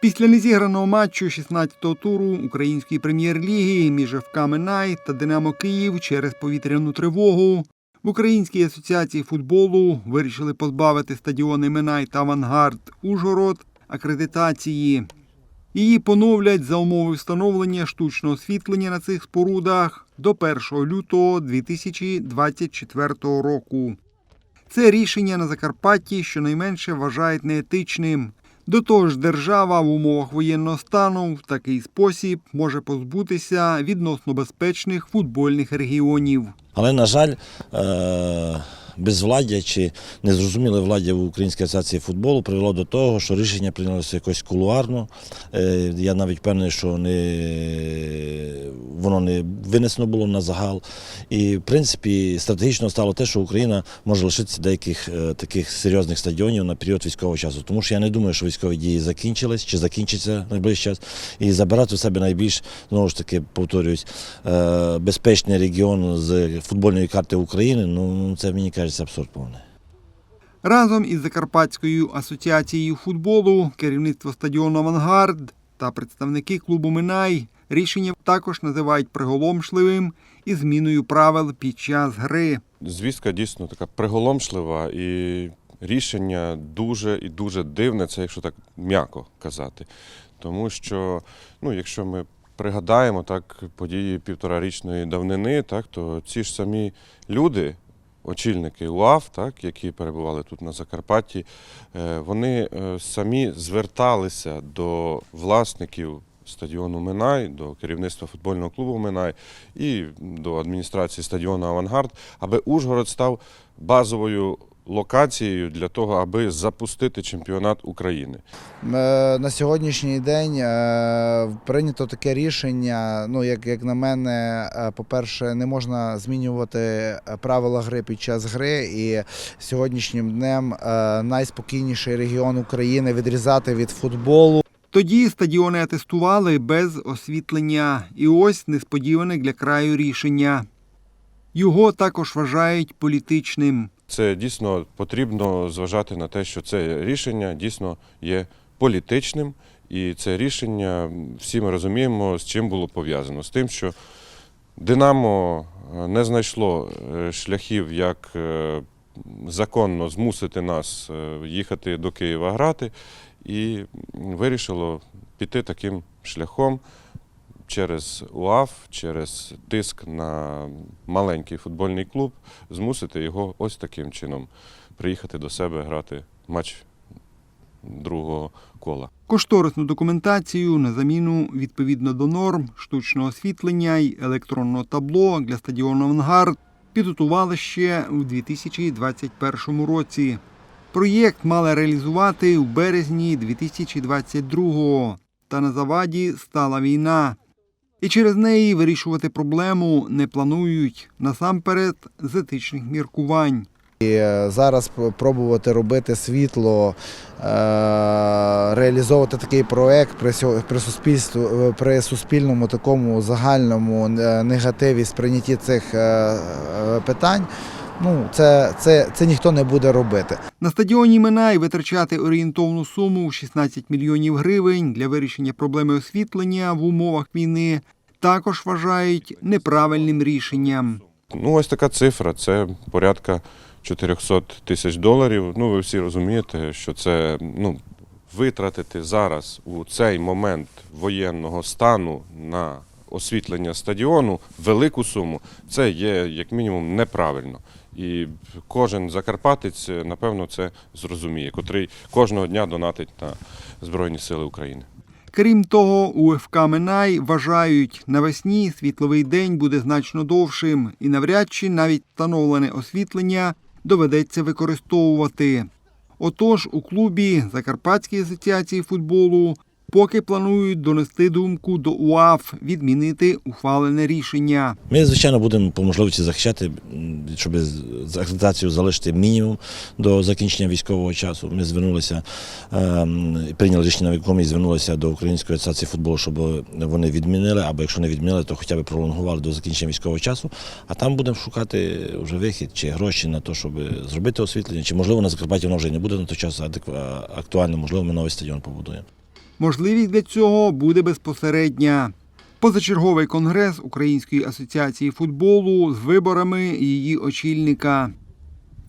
Після незіграного матчу 16-го туру української прем'єр-ліги між ФК Минай та Динамо Київ через повітряну тривогу в Українській асоціації футболу вирішили позбавити стадіони Минай та Авангард Ужгород акредитації. Її поновлять за умови встановлення штучного освітлення на цих спорудах до 1 лютого 2024 року. Це рішення на Закарпатті щонайменше вважають неетичним. До того ж, держава в умовах воєнного стану в такий спосіб може позбутися відносно безпечних футбольних регіонів. Але, на жаль, е, безвладдя чи незрозуміле владдя в Українській асоціації футболу привело до того, що рішення прийнялося якось кулуарно. Е, Я навіть впевнений, що не, воно не винесено було на загал. І, в принципі, стратегічно стало те, що Україна може лишитися деяких е, таких серйозних стадіонів на період військового часу. Тому що я не думаю, що військові дії закінчились чи закінчаться найближчий час. І забирати у себе найбільш, знову ж таки, повторююсь, е, безпечний регіон з футбольної карти України, ну це мені кажеться абсурд повний. Разом із Закарпатською асоціацією футболу, керівництво стадіону Авангард та представники клубу Минай рішення також називають приголомшливим і зміною правил під час гри. Звістка дійсно така приголомшлива і рішення дуже і дуже дивне, це якщо так м'яко казати. Тому що, ну, якщо ми пригадаємо так події півторарічної давнини, так, то ці ж самі люди, очільники УАВ, так, які перебували тут на Закарпатті, е, вони е, самі зверталися до власників стадіону Минай, до керівництва футбольного клубу Минай і до адміністрації стадіону Авангард, аби Ужгород став базовою локацією для того, аби запустити чемпіонат України. Е, На сьогоднішній день е, прийнято таке рішення. Ну, як, як на мене, е, по-перше, не можна змінювати правила гри під час гри. І сьогоднішнім днем найспокійніший регіон України відрізати від футболу. Тоді стадіони атестували без освітлення. І ось несподіване для краю рішення. Його також вважають політичним. Це дійсно потрібно зважати на те, що це рішення дійсно є політичним, і це рішення всі ми розуміємо, з чим було пов'язано. З тим, що Динамо е, не знайшло е, шляхів, як е, законно змусити нас їхати до Києва грати, і вирішило піти таким шляхом через УАФ, через тиск на маленький футбольний клуб, змусити його ось таким чином приїхати до себе грати матч другого кола. Кошторисну документацію на заміну відповідно до норм штучного освітлення й електронного табло для стадіону Авангард підготували ще у 2021 році. Проєкт мали реалізувати у березні 2022-го, та на заваді стала війна. І через неї вирішувати проблему не планують насамперед з етичних міркувань. І е, зараз пробувати робити світло, е, реалізовувати такий проект при, суспільству, е, при суспільному такому загальному негативі сприйнятті цих питань. Ну, це, це, це ніхто не буде робити. На стадіоні Минай витрачати орієнтовну суму в 16 мільйонів гривень для вирішення проблеми освітлення в умовах війни також вважають неправильним рішенням. Ну, ось така цифра це порядка 400 тисяч доларів. Ну, ви всі розумієте, що це ну, витратити зараз у цей момент воєнного стану на освітлення стадіону велику суму, це є як мінімум неправильно. І кожен закарпатець, напевно, це зрозуміє, котрий кожного дня донатить на Збройні Сили України. Крім того, у ФК Минай вважають, навесні світловий день буде значно довшим і навряд чи навіть встановлене освітлення доведеться використовувати. Отож, у клубі Закарпатської асоціації футболу поки планують донести думку до УАФ відмінити ухвалене рішення. Ми, звичайно, будемо по можливості захищати, щоб з залишити мінімум до закінчення військового часу. Ми звернулися, ем, прийняли рішення, в якому звернулися до Української асоціації футболу, щоб вони відмінили, або якщо не відмінили, то хоча б пролонгували до закінчення військового часу. А там будемо шукати вже вихід чи гроші на те, щоб зробити освітлення, чи можливо на Закарпатті воно вже не буде на той час адеква- актуально, можливо, ми новий стадіон побудуємо. Можливість для цього буде безпосередня. Позачерговий конгрес Української асоціації футболу з виборами її очільника.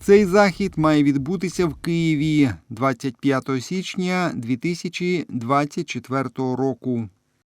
Цей захід має відбутися в Києві 25 січня 2024 року.